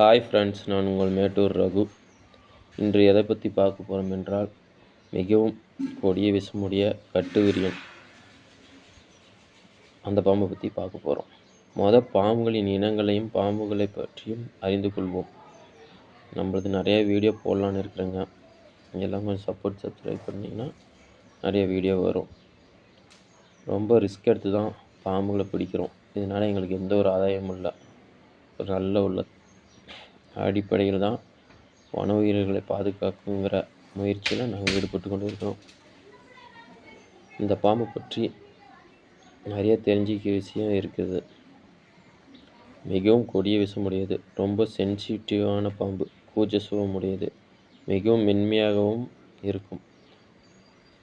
Hi friends நான் உங்கள் மேட்டூர் ரகு. இன்று எதை பற்றி பார்க்க போகிறோம் என்றால் மிகவும் கொடிய விஷமுடைய கட்டுவிரியன் அந்த பாம்பை பற்றி பார்க்க போகிறோம் மொதல் பாம்புகளின் இனங்களையும் பாம்புகளை பற்றியும் அறிந்து கொள்வோம். நம்மளது நிறைய வீடியோ போடலான்னு இருக்கிறேங்க. எல்லாம் கொஞ்சம் சப்போர்ட் சப்ஸ்கிரைப் பண்ணிங்கன்னா நிறைய வீடியோ வரும். ரொம்ப ரிஸ்க் எடுத்து தான் பாம்புகளை பிடிக்கிறோம். இதனால் எங்களுக்கு எந்த ஒரு ஆதாயமும் இல்லை. ஒரு நல்ல உள்ள அடிப்படையில் தான் வன உயிர்களை பாதுகாக்குங்கிற முயற்சியில் நாங்கள் ஈடுபட்டு கொண்டு இருக்கிறோம் இந்த பாம்பு பற்றி நிறைய தெரிஞ்சிக்க விஷயம் இருக்குது. மிகவும் கொடிய விஷமுடையது ரொம்ப சென்சிட்டிவான பாம்பு கூச்ச சுகமுடையது மிகவும் மென்மையாகவும் இருக்கும்.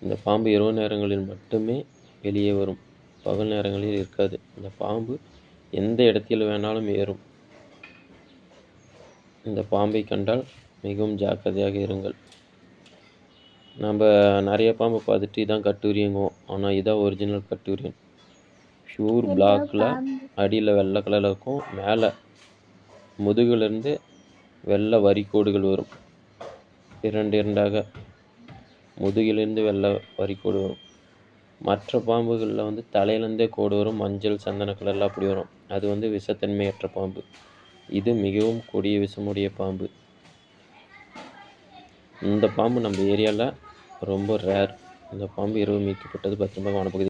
இந்த பாம்பு இரவு நேரங்களில் மட்டுமே வெளியே வரும் பகல் நேரங்களில் இருக்காது. இந்த பாம்பு எந்த இடத்தில் வேணாலும் ஏறும். இந்த பாம்பை கண்டால் மிகவும் ஜாக்கிரதையாக இருங்கள். நம்ம நிறைய பாம்பை பார்த்துட்டு இதான் கட்டுரியங்குவோம் ஆனால் இதான் ஒரிஜினல் கட்டுரியன் ஷூர் பிளாக்கில் அடியில் வெள்ளை கலரில் இருக்கும். மேலே முதுகுலேருந்து வெள்ளை வரிக்கோடுகள் வரும். இரண்டு இரண்டாக முதுகிலிருந்து வெள்ளை வரிக்கோடு வரும். மற்ற பாம்புகளில் வந்து தலையிலேருந்தே கோடு வரும். மஞ்சள் சந்தன கலரில் அப்படி வரும். அது வந்து விஷத்தன்மையற்ற பாம்பு. இது மிகவும் கொடிய விஷமுடைய பாம்பு. இந்த பாம்பு நம்ம ஏரியாவில் ரொம்ப ரேர் இந்த பாம்பு இரவு மீட்கப்பட்டது பத்திரமாக வனப்பகுதி